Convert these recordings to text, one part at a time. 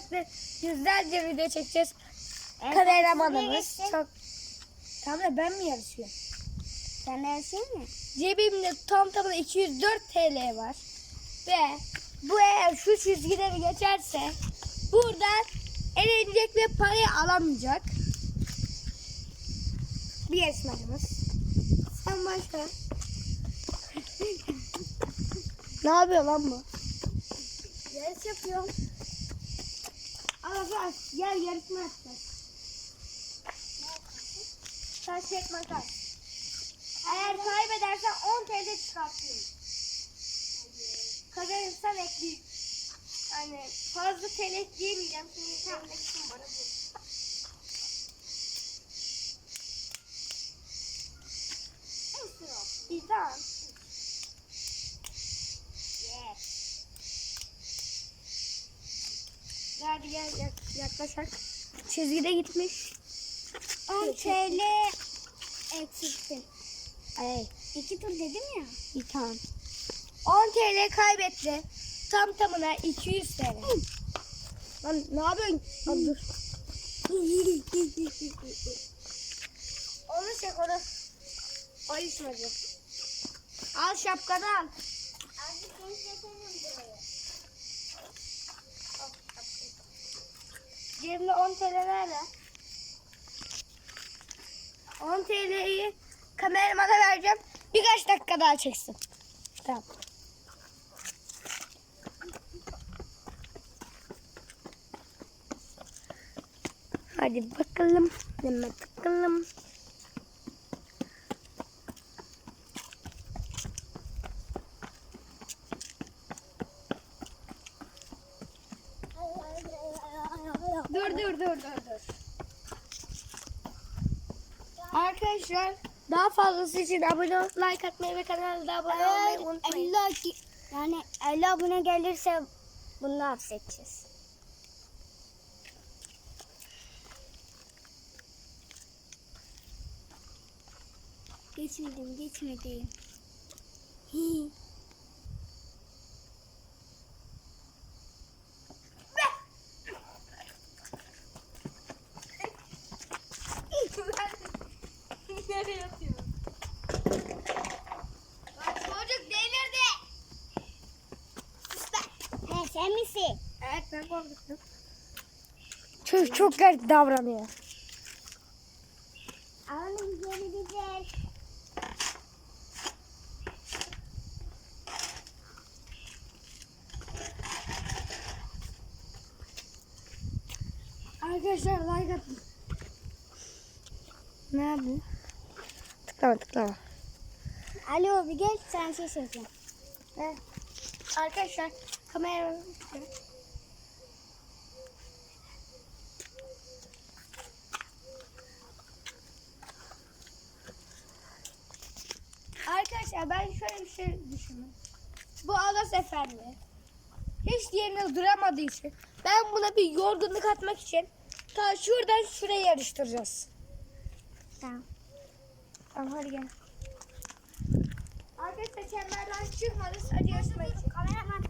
sürekli yüzlerce video çekeceğiz. Evet, Kameramanımız çok... Tamam da ben mi yarışıyorum? Sen de yaşıyor musun? Cebimde tam tamına 204 TL var. Ve bu eğer şu çizgileri geçerse buradan elenecek ve parayı alamayacak. Bir yarışmacımız. Sen başla. ne yapıyor lan bu? Yarış yapıyorum. Al gel yarışma yapacağız. Taş tek makas. Eğer kaybedersen 10 TL çıkartıyorum. Kazanırsan ekleyeyim. Yani fazla TL ekleyemeyeceğim. Şimdi sen de bana bu. İyi tamam. Hadi gel yak- yaklaşak. Çizgide gitmiş. 10 TL eksiktin. Ay. İki tur dedim ya. İyi tamam. 10 TL kaybetti. Tam tamına 200 TL. Lan ne yapıyorsun? Lan dur. onu çek onu. O içmedi. Al şapkanı al. Abi seni çekelim buraya. Cebimde 10 TL nerede? 10 TL'yi kameramana vereceğim. Birkaç dakika daha çeksin. Tamam. Hadi bakalım. Hemen bakalım. Dur dur dur dur dur. Arkadaşlar daha fazlası için abone ol, like atmayı ve kanala da abone olmayı Eğer unutmayın. 50 ki- yani 50 abone gelirse bunu hapsedeceğiz. Geçmedim, geçmedim. Hi. Nereye atıyorsun? Bak çocuk delirdi. He sen misin? Evet ben korkuttum. Çocuk çok garip davranıyor. Alanın geri gider. Arkadaşlar like atın. Ne yapayım? Tıklama tıklama. Alo bir gel sen şey söyleyeceğim. Evet. Arkadaşlar kamera Arkadaşlar ben şöyle bir şey düşündüm. Bu Alas Efendi hiç yerine duramadığı için ben buna bir yorgunluk atmak için ta şuradan şuraya yarıştıracağız. Tamam. Tamam hadi gel. Arkadaşlar çemberden çıkmadı sadece yarışma için. Kameraman.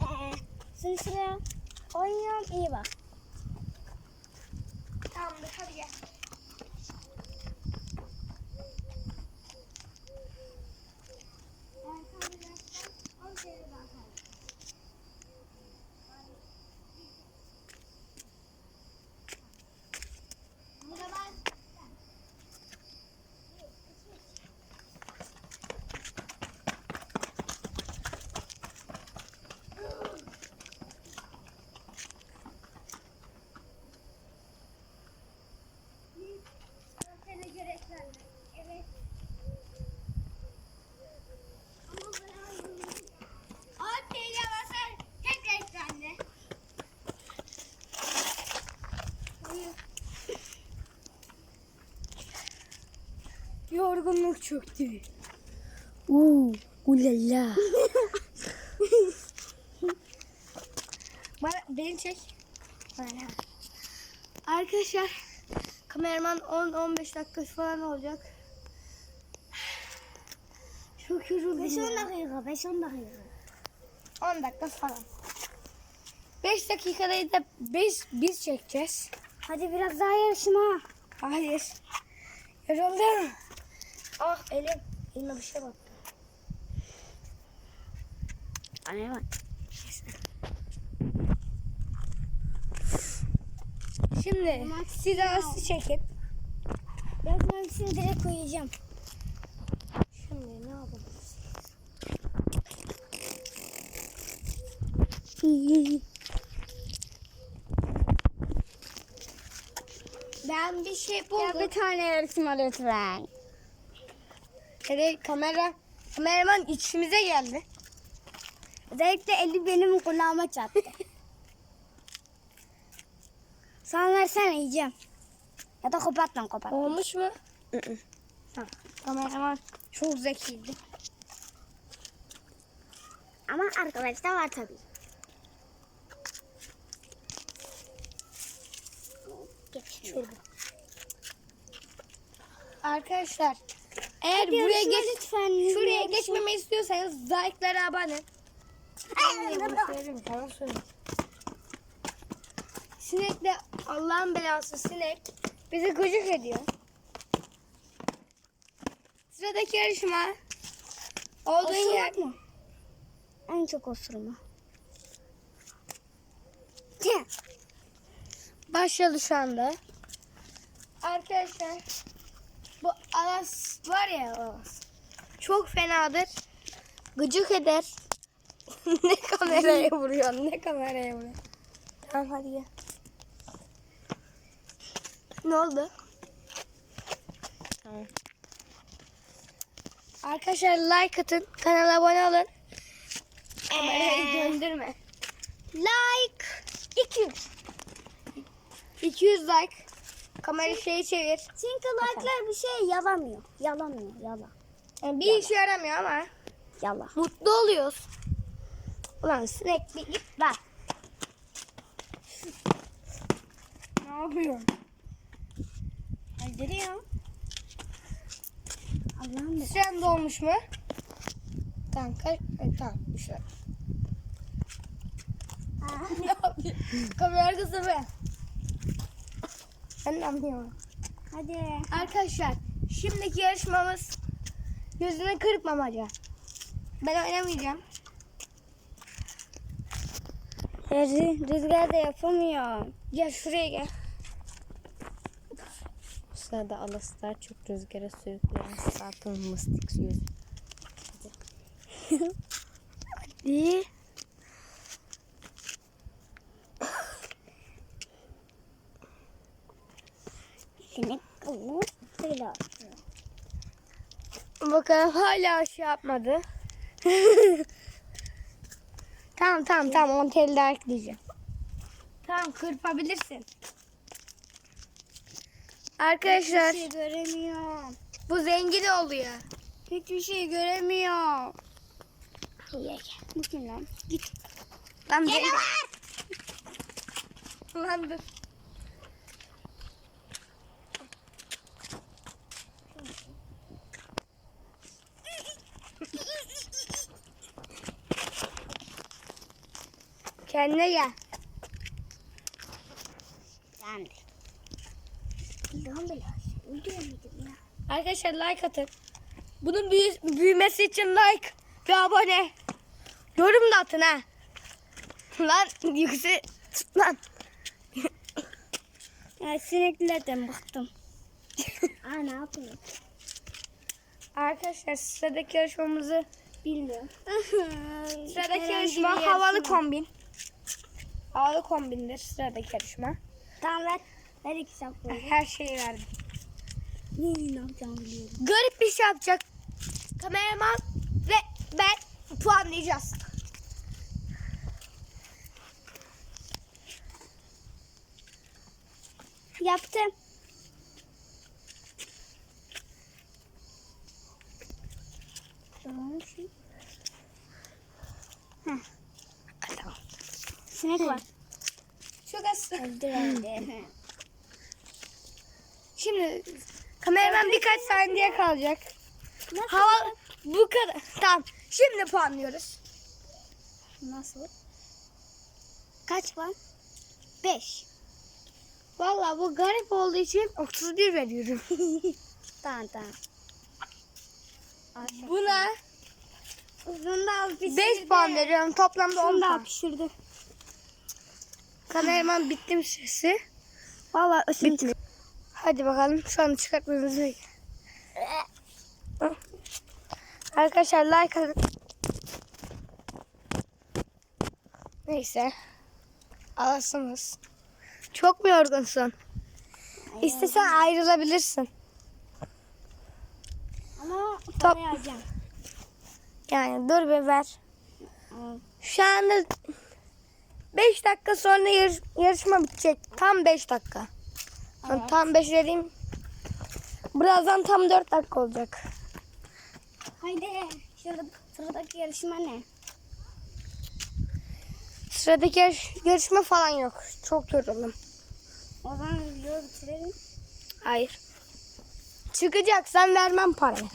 Ee, seni şuraya oynuyorum iyi bak. Tamamdır hadi gel. Seni gereklendi. Evet. Abi yavaşlar tek eklendi. Yorgunluk çöktü. Uuu, ulala. Bana, beni çek. Bana. Arkadaşlar, kameraman 10-15 dakika falan olacak. Çok yoruldum 5-10 ya. dakika, 5-10 dakika. 10 dakika falan. 5 dakikada da biz, biz çekeceğiz. Hadi biraz daha yarışma. Hayır. Yoruldum. Ah elim. Elime bir şey bak. Anne bak. Şimdi siz arası çekin. Ben bunun hepsini direkt koyacağım. Şimdi ne yapalım? Ben bir şey Ya buldum. bir tane yarışma lütfen. Evet kamera kameraman içimize geldi. Özellikle eli benim kulağıma çarptı. Sana versene yiyeceğim. Ya da kopat lan kopat. Olmuş mu? Ha, kameraman çok zekiydi. Ama arkadaşlar var tabii. Şurada. Arkadaşlar eğer Hadi buraya geç lütfen. şuraya Yarışma. geçmemi istiyorsanız like'lara abone. Tamam. Sinek de Allah'ın belası sinek bizi gıcık ediyor. Sıradaki yarışma olduğun yer. Osurmak mı? En çok osurma. Başladı şu anda. Arkadaşlar bu Alas var ya Alas. Çok fenadır. Gıcık eder. ne kameraya vuruyor ne kameraya vuruyor. Tamam hadi gel. Ne oldu? Tamam. Arkadaşlar like atın. Kanala abone olun. Kamerayı döndürme. Like 200. 200 like. Kamerayı şeyi çevir. Çünkü like'lar bir şey yalamıyor. Yalamıyor, yala. Yani bir işe yaramıyor ama Yala. mutlu oluyoruz. Ulan sinek bir git lan. ne yapıyorsun? Öldürüyor. Allah'ım be. Süren dolmuş mu? Tamam kaç? Evet, tamam. Şöyle. ne yapıyorsun? Kamera arkası be. Ben de anlıyorum. Hadi. Arkadaşlar şimdiki yarışmamız gözünü kırpmamaca. Ben oynamayacağım. Rüzgar da yapamıyor. Gel şuraya gel. Bu sırada Alastar çok rüzgara sürükleyen Sarp'ın mıstık yüzü. İyi. Sinek kılını böyle Bakalım hala şey yapmadı. tamam tamam tamam onu telde ekleyeceğim. Tamam kırpabilirsin. Arkadaşlar Hiçbir şey göremiyorum. bu zengin oluyor. Hiçbir şey göremiyorum. Bu kim lan? Lan zengin. Lan dur. Kendine gel. Ben de. Arkadaşlar like atın. Bunun büyü- büyümesi için like ve abone. Yorum da atın ha. Lan yüksek tut lan. Ya sineklerden bıktım. Aa ne yapayım? Arkadaşlar sıradaki yarışmamızı bilmiyorum. Sıradaki yarışma havalı kombin. Havalı kombindir sıradaki yarışma. Tamam ver. Ver iki şapkayı. Her şeyi verdim. Ne yapacağımı biliyorum. Garip bir şey yapacak. Kameraman ve ben puanlayacağız. Yaptım. Tamam şey. Heh. Tamam. Sinek var. Çok az. Öldürendi. Şimdi kameraman birkaç saniye kalacak. Nasıl? Hava bu kadar. Tamam. Şimdi puanlıyoruz. Nasıl? Kaç lan? 5. Valla bu garip olduğu için 31 veriyorum. Tamam tamam. Buna Uzun da pişirdi. 5 puan veriyorum. Toplamda 10 Uzun da puan. pişirdi. Kameraman bitti mi süresi? Valla ısın. Hadi bakalım şu an çıkartmanızı. Arkadaşlar like atın. Neyse. Alasınız. Çok mu yorgunsun? İstesen ayrılabilirsin. Ama Top. alacağım. Yani dur bir ver. Şu anda 5 dakika sonra yarış- yarışma bitecek. Tam 5 dakika. Evet. Tam 5 vereyim. Birazdan tam 4 dakika olacak. Haydi. Şurada sıradaki yarışma ne? Sıradaki yarış- yarışma falan yok. Çok yoruldum. O zaman videoyu bitirelim. Hayır. Çıkacaksan vermem parayı.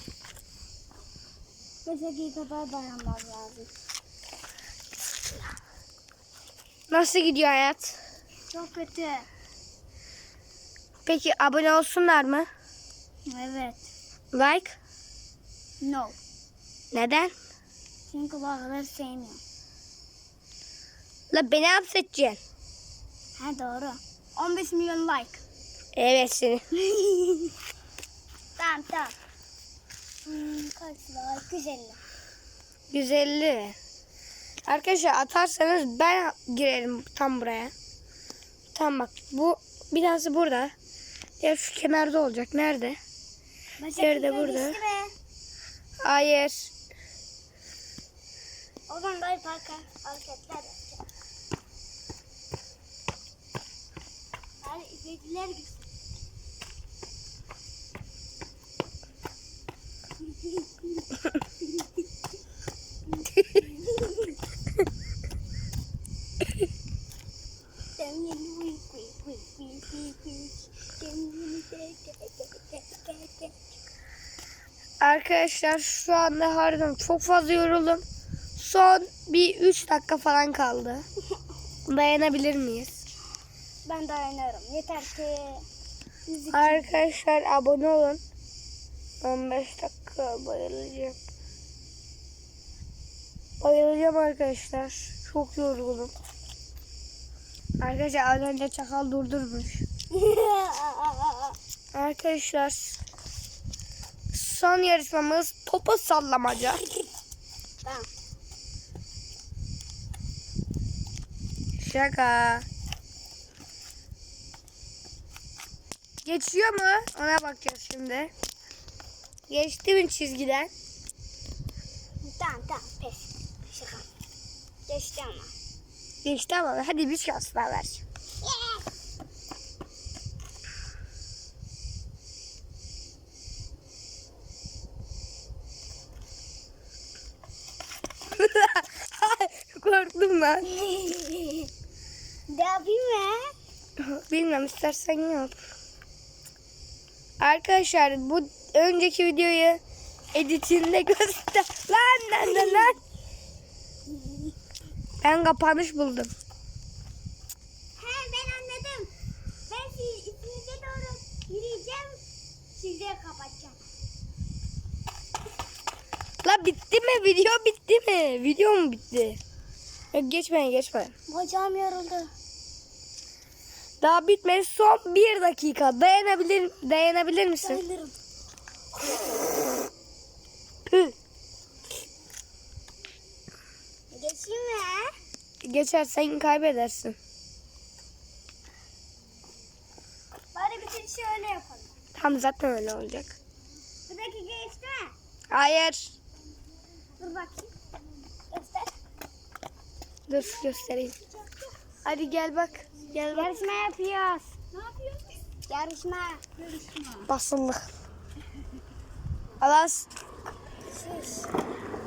5 dakika daha dayanmam lazım. Nasıl gidiyor hayat? Çok kötü. Peki abone olsunlar mı? Evet. Like? No. Neden? Çünkü bazıları sevmiyor. La beni hapsedeceksin. Ha doğru. 15 milyon like. Evet seni. Tamam tamam. Hmm, kaç like? 150. 150. Arkadaşlar atarsanız ben girerim tam buraya. Tamam bak bu bir tanesi burada. Ya şu kenarda olacak. Nerede? Başak burada? geçti be. Hayır. O zaman böyle parka hareketler yapacağım. Hadi izleyiciler gitsin. Arkadaşlar şu anda harbiden çok fazla yoruldum. Son bir 3 dakika falan kaldı. Dayanabilir miyiz? Ben dayanıyorum. Yeter ki Arkadaşlar abone olun. 15 dakika bayılacağım. Bayılacağım arkadaşlar. Çok yorgunum. Arkadaşlar az önce çakal durdurmuş. Arkadaşlar son yarışmamız topa sallamaca. Tamam. Şaka. Geçiyor mu? Ona bakacağız şimdi. Geçti mi çizgiden? Tamam tamam pes. Şaka. Geçti ama. Geçti ama hadi bir şans daha ver. Korktum ben. ne yapayım mı? Bilmem istersen yap. Arkadaşlar bu önceki videoyu editinde göster. Lan lan lan lan. Ben kapanış buldum. He ben anladım. Ben siz isminize doğru yürüyeceğim. Size kapatacağım. La bitti mi? Video bitti mi? Video mu bitti? Yok geçmeyin geçmeyin. Bacağım yoruldu. Daha bitmedi. Son bir dakika. Dayanabilir dayanabilir misin? Sayılırım. Püh. Geçeyim mi? Geçersen kaybedersin. Bari bir şey öyle yapalım. Tam zaten öyle olacak. Bir dakika geçti mi? Hayır. Dur bakayım. Göster. Dur göstereyim. Hadi gel bak. Gel bak. Yarışma yapıyoruz. Ne yapıyoruz? Yarışma. Yarışma. Basınlık. Alas.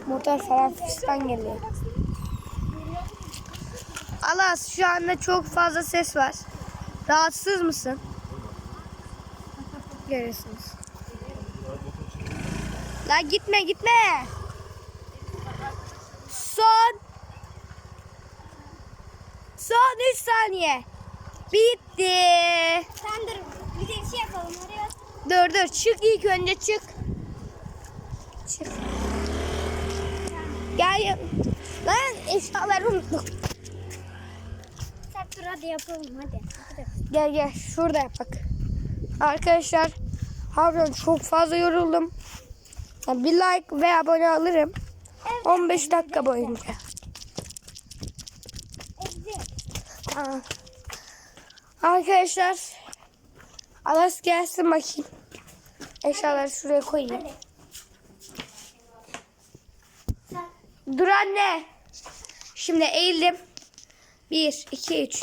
Motor falan fistan geliyor. Alas şu anda çok fazla ses var. Rahatsız mısın? Görüyorsunuz. La gitme gitme. Son Son 3 saniye. Bitti. Sen dur. Bir de şey yapalım oraya. Dur dur çık ilk önce çık. Çık. Gel. Lan eşyaları. Sen dur hadi yapalım hadi. Hadi. Gel gel şurada yap bak. Arkadaşlar harbiden çok fazla yoruldum. Bir like ve abone alırım. 15 dakika boyunca. Evet. Tamam. Arkadaşlar Alas gelsin bakayım. Eşyaları şuraya koyayım. Hadi. Sen Dur anne. Şimdi eğildim. 1, 2, 3.